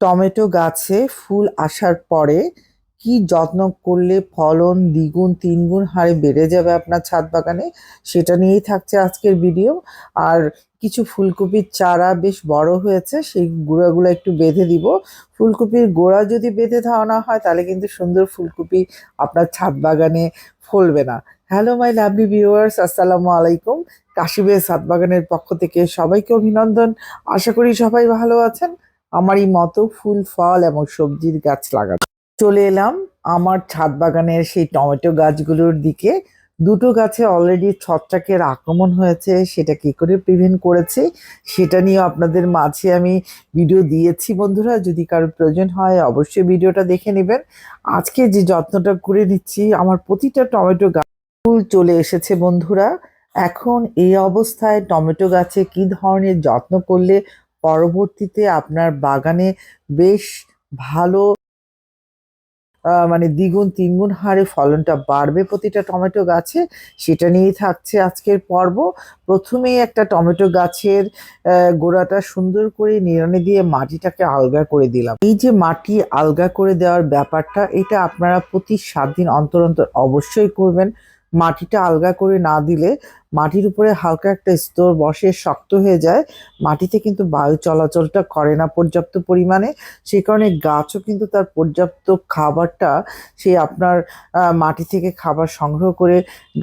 Tomato গাছে ফুল আসার পরে কি যত্ন করলে ফলন দ্বিগুণ, তিনগুণ হারে বেড়ে যাবে আপনার ছাদ বাগানে? সেটা নিয়েই থাকছে আজকের ভিডিও। আর কিছু ফুলকপির চারা বেশ বড় হয়েছে, সেই গুঁড়াগুলো একটু বেঁধে দিব। ফুলকপির গোড়া যদি বেঁধে না হয়, তাহলে কিন্তু সুন্দর ফুলকপি আপনার ছাদ বাগানে ফলবে না। হ্যালো, মাই লাভলি ভিউয়ার্স, আসসালামু আলাইকুম। কাশিবের ছাদ বাগানের পক্ষ থেকে সবাইকে অভিনন্দন। আশা করি সবাই ভালো আছেন। আমারই মতো ফুল, ফল এবং সবজির গাছ লাগানো। চলে এলাম আমার ছাদ বাগানের সেই টমেটো গাছগুলোর দিকে। দুটো গাছে অলরেডি ছত্রাকের আক্রমণ হয়েছে, সেটা কি করে প্রিভেন্ট করেছে, সেটা নিয়ে আপনাদের মাঝে আমি ভিডিও দিয়েছি বন্ধুরা। যদি কারোর প্রয়োজন হয়, অবশ্যই ভিডিওটা দেখে নেবেন। আজকে যে যত্নটা করে নিচ্ছি, আমার প্রতিটা টমেটো গাছ ফুল চলে এসেছে বন্ধুরা। এখন এই অবস্থায় টমেটো গাছে কি ধরনের যত্ন করলে পরবর্তীতে আপনার বাগানে বেশ ভালো মানে দ্বিগুণ, তিনগুণ হারে ফলনটা বাড়বে প্রতিটা টমেটো গাছে, সেটা নিয়েই থাকছে আজকের পর্ব। প্রথমেই একটা টমেটো গাছের গোড়াটা সুন্দর করে নিড়ানি দিয়ে মাটিটাকে আলগা করে দিলাম। এই যে মাটি আলগা করে দেওয়ার ব্যাপারটা, এটা আপনারা প্রতি সাত দিন অন্তর অন্তর অবশ্যই করবেন। মাটিটা আলগা করে না দিলে মাটির উপরে হালকা একটা স্তর বসে শক্ত হয়ে যায়, মাটিতে কিন্তু বায়ু চলাচলটা করে না পর্যাপ্ত পরিমাণে। সেই কারণে গাছও কিন্তু তার পর্যাপ্ত খাবারটা সেই আপনার মাটি থেকে খাবার সংগ্রহ করে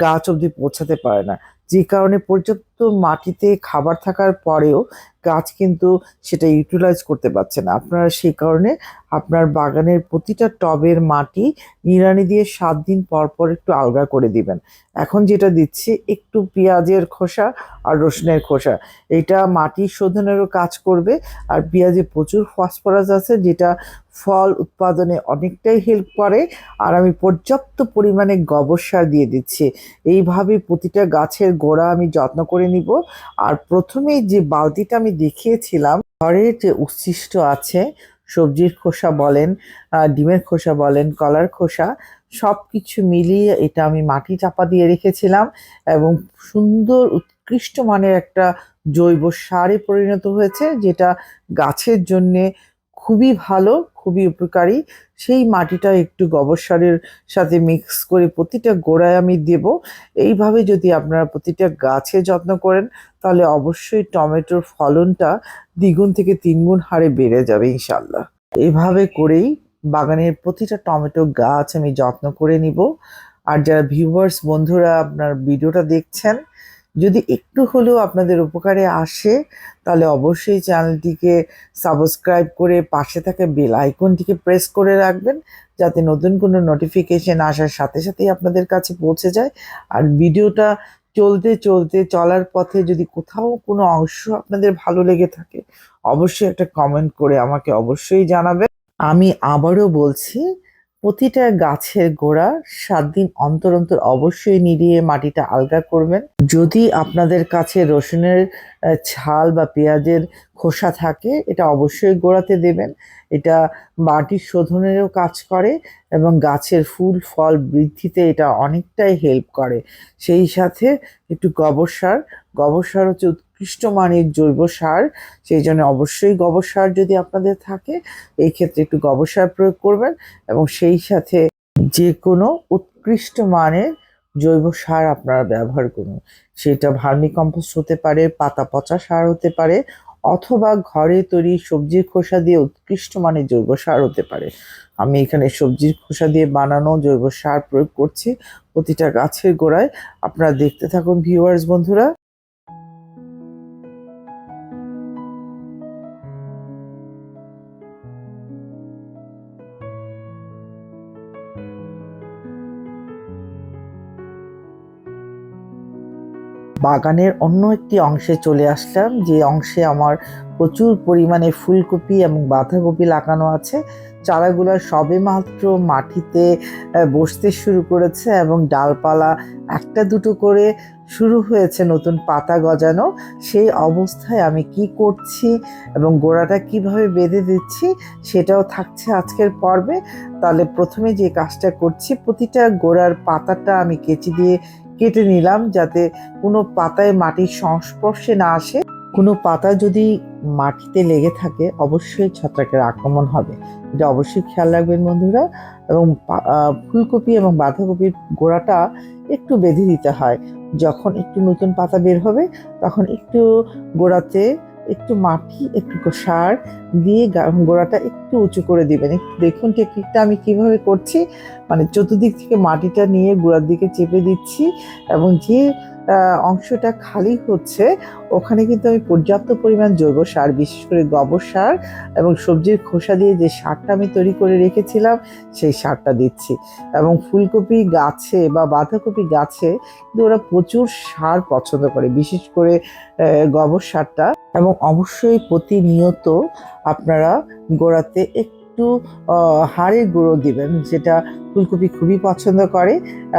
গাছ অবধি পৌঁছাতে পারে না। যে কারণে পর্যাপ্ত মাটিতে খাবার থাকার পরেও গাছ কিন্তু সেটা ইউটিলাইজ করতে পারছে না। আপনারা সেই কারণে আপনার বাগানের প্রতিটা টবের মাটি নিড়ানি দিয়ে সাত দিন পর পর একটু আলগা করে দিবেন। এখন যেটা দিচ্ছি, একটু পেঁয়াজের খোসা আর রসুনের খোসা। এটা মাটি শোধনেরও কাজ করবে আর পেঁয়াজে প্রচুর ফসফরাস আছে, যেটা ফল উৎপাদনে অনেকটাই হেল্প করে। আর আমি পর্যাপ্ত পরিমাণে গোবর সার দিয়ে দিচ্ছি। এইভাবে প্রতিটা গাছের গোড়া আমি যত্ন করে নিব। আর প্রথমেই যে বালতিটা আমি দেখিয়েছিলাম, ঘরের যে উচ্ছিষ্ট আছে, সবজির খোসা বলেন ডিমের খোসা বলেন, কলার খোসা সব কিছু মিলিয়ে এটা আমি মাটি চাপা দিয়ে রেখেছিলাম এবং সুন্দর উৎকৃষ্ট মানের একটা জৈব সারে পরিণত হয়েছে, যেটা গাছের জন্যে খুবই ভালো। খুবই উপকারী। সেই মাটিটা একটু গোবর সারের সাথে মিক্স করে প্রতিটা গোড়ায় আমি দেব। এইভাবে যদি আপনারা প্রতিটা গাছে যত্ন করেন, তাহলে অবশ্যই টমেটোর ফলনটা দ্বিগুণ থেকে তিনগুণ হারে বেড়ে যাবে ইনশাল্লাহ এইভাবে করেই বাগানের প্রতিটা টমেটো গাছ আমি যত্ন করে নিব। আর যারা ভিউয়ার্স বন্ধুরা আপনার ভিডিওটা দেখছেন যদি একটু হলেও আপনাদের উপকারে আসে, তাহলে অবশ্যই চ্যানেলটিকে সাবস্ক্রাইব করে পাশে থাকা বেল আইকনটিকে প্রেস করে রাখবেন, যাতে নতুন কোনো নোটিফিকেশন আসার সাথে সাথেই আপনাদের কাছে পৌঁছে যায়। আর ভিডিওটা চলতে চলতে চলার পথে যদি কোথাও কোনো অংশ আপনাদের ভালো লেগে থাকে, অবশ্যই একটা কমেন্ট করে আমাকে অবশ্যই জানাবেন। আমি আবারও বলছি প্রতিটা গাছের গোড়া সাত দিন অন্তর অন্তর অবশ্যই নিড়িয়ে মাটিটা আলগা করবেন। যদি আপনাদের কাছে রসুনের ছাল বা পেঁয়াজের খোসা থাকে, এটা অবশ্যই গোড়াতে দেবেন। এটা মাটির শোধনেরও কাজ করে এবং গাছের ফুল, ফল বৃদ্ধিতে এটা অনেকটাই হেল্প করে। সেই সাথে একটু গোবর সার। গোবর সার হচ্ছে উৎকৃষ্ট মানের জৈব সার, সেই জন্য অবশ্যই গোবর সার যদি আপনাদের থাকে, এই ক্ষেত্রে একটু গোবর সার প্রয়োগ করবেন এবং সেই সাথে যে কোনো উৎকৃষ্ট মানের জৈব সার আপনারা ব্যবহার করুন। সেটা ভার্মি কম্পোস্ট হতে পারে, পাতা পচা সার হতে পারে, অথবা ঘরে তৈরি সবজির খোসা দিয়ে উৎকৃষ্ট মানের জৈব সার হতে পারে। আমি এখানে সবজির খোসা দিয়ে বানানো জৈব সার প্রয়োগ করছি প্রতিটা গাছের গোড়ায়। আপনারা দেখতে থাকুন ভিউয়ার্স বন্ধুরা। বাগানের অন্য একটি অংশে চলে আসলাম, যে অংশে আমার প্রচুর পরিমাণে ফুলকপি এবং বাঁধাকপি লাগানো আছে। চারাগুলো সবে মাত্র মাটিতে বসতে শুরু করেছে এবং ডালপালা একটা দুটো করে শুরু হয়েছে নতুন পাতা গজানো। সেই অবস্থায় আমি কি করছি এবং গোড়াটা কীভাবে বেঁধে দিচ্ছি সেটাও থাকছে আজকের পর্বে। তাহলে প্রথমে যে কাজটা করছি, প্রতিটা গোড়ার পাতাটা আমি কেচি দিয়ে কেটে নিলাম যাতে কোনো পাতায় মাটির সংস্পর্শে না আসে। কোনো পাতা যদি মাটিতে লেগে থাকে, অবশ্যই ছত্রাকের আক্রমণ হবে। এটা অবশ্যই খেয়াল রাখবেন বন্ধুরা। এবং ফুলকপি এবং বাঁধাকপির গোড়াটা একটু বেঁধে দিতে হয়। যখন একটু নতুন পাতা বের হবে, তখন একটু গোড়াতে একটু মাটি, একটু সার দিয়ে গোড়াটা একটু উঁচু করে দিবেন। দেখুন টেকনিকটা আমি কীভাবে করছি। মানে চতুর্দিক থেকে মাটিটা নিয়ে গোড়ার দিকে চেপে দিচ্ছি এবং যে অংশটা খালি হচ্ছে, ওখানে কিন্তু আমি পর্যাপ্ত পরিমাণ জৈব সার, বিশেষ করে গোবর সার এবং সবজির খোসা দিয়ে যে সারটা আমি তৈরি করে রেখেছিলাম, সেই সারটা দিচ্ছি। এবং ফুলকপি গাছে বা বাঁধাকপি গাছে কিন্তু ওরা প্রচুর সার পছন্দ করে, বিশেষ করে গোবর সারটা। এবং অবশ্যই প্রতিনিয়ত আপনারা গোড়াতে একটু হাড়ের গুঁড়ো দিবেন, যেটা ফুলকপি খুবই পছন্দ করে।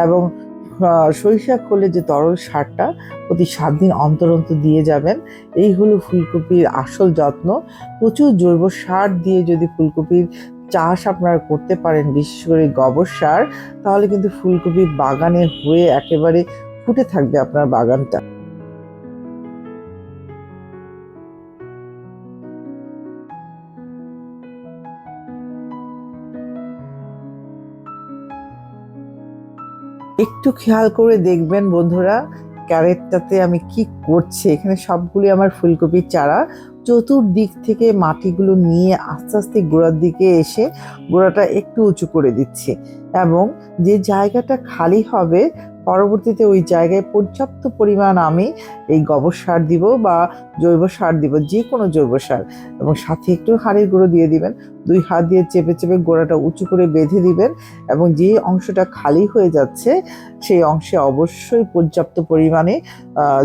এবং সরিষা খোলে যে তরল সারটা প্রতি সাত দিন অন্তর অন্তর দিয়ে যাবেন, এই হলো ফুলকপির আসল যত্ন। প্রচুর জৈব সার দিয়ে যদি ফুলকপির চাষ আপনারা করতে পারেন, বিশেষ করে গোবর সার, তাহলে কিন্তু ফুলকপি বাগানে হয়ে একেবারে ফুটে থাকবে আপনার বাগানটা। একটু খেয়াল করে দেখবেন বন্ধুরা, ক্যারেটটাতে আমি কি করছি? এখানে সবগুলি আমার ফুলকপির চারা। চতুর্দিক থেকে মাটিগুলো নিয়ে আস্তে আস্তে গোড়ার দিকে এসে গোড়াটা একটু উঁচু করে দিচ্ছি এবং যে জায়গাটা খালি হবে পরবর্তীতে ওই জায়গায় পর্যাপ্ত পরিমাণ আমি এই গোবর সার দিব বা জৈব সার দিব যে কোনো জৈব সার। এবং সাথে একটু হাড়ের গুঁড়ো দিয়ে দিবেন, দুই হাত দিয়ে চেপে চেপে গোড়াটা উঁচু করে বেঁধে দিবেন এবং যে অংশটা খালি হয়ে যাচ্ছে, সেই অংশে অবশ্যই পর্যাপ্ত পরিমাণে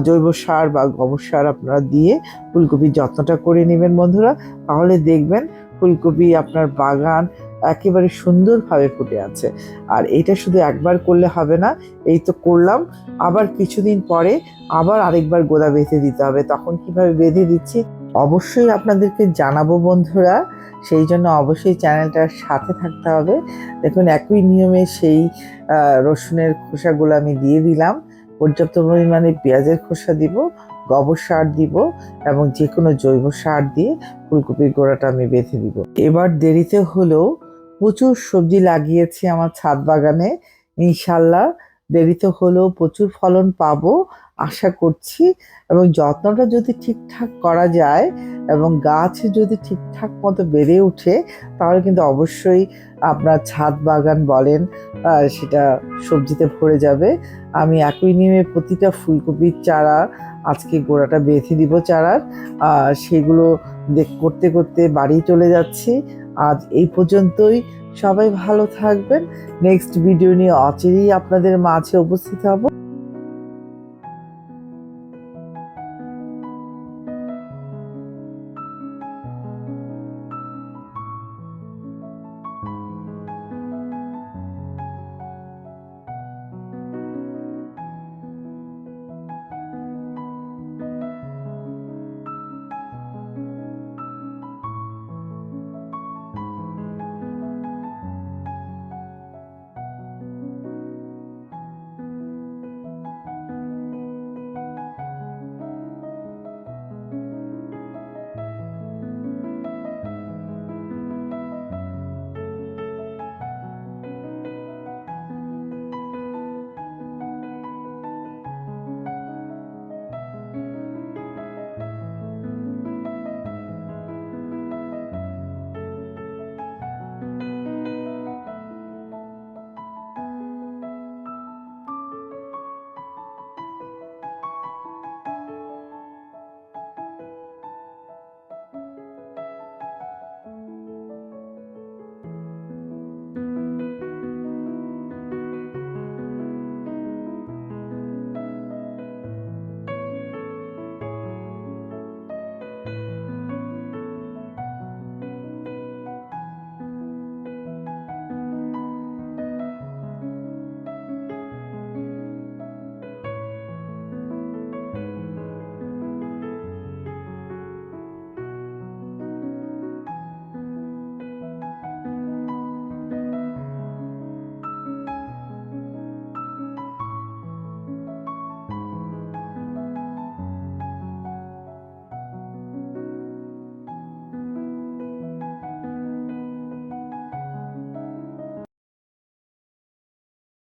জৈব সার বা গোবর সার আপনারা দিয়ে ফুলকপির যত্নটা করে নেবেন বন্ধুরা। তাহলে দেখবেন ফুলকপি আপনার বাগান একেবারে সুন্দরভাবে ফুটে আছে। আর এটা শুধু একবার করলে হবে না, এই তো করলাম। আবার কিছুদিন পরে আবার আরেকবার গোদা বেঁধে দিতে হবে। তখন কীভাবে বেঁধে দিচ্ছি? অবশ্যই আপনাদেরকে জানাব বন্ধুরা। সেই জন্য অবশ্যই চ্যানেলটার সাথে থাকতে হবে। দেখুন, একই নিয়মে সেই রসুনের খোসাগুলো আমি দিয়ে দিলাম। পর্যাপ্ত পরিমাণে পেঁয়াজের খোসা দিব, গোবর সার দিব এবং যে কোনো জৈব সার দিয়ে ফুলকপির গোড়াটা আমি বেঁধে দিব। এবার দেরিতে হলেও প্রচুর সবজি লাগিয়েছি আমার ছাদ বাগানে ইনশাল্লাহ দেরিতে হলেও প্রচুর ফলন পাবো, আশা করছি। এবং যত্নটা যদি ঠিকঠাক করা যায় এবং গাছ যদি ঠিকঠাক মতো বেড়ে ওঠে, তাহলে কিন্তু অবশ্যই আপনার ছাদ বাগান বলেন সেটা সবজিতে ভরে যাবে। আমি একই নিয়মে প্রতিটা ফুলকপির চারা, আজকে গোড়াটা বেঁধে দিব চারার সেগুলো দেখ, করতে করতে বাড়ি চলে যাচ্ছি। আজ এই পর্যন্তই। সবাই ভালো থাকবেন। নেক্সট ভিডিও নিয়ে অচিরেই আপনাদের মাঝে উপস্থিত হব।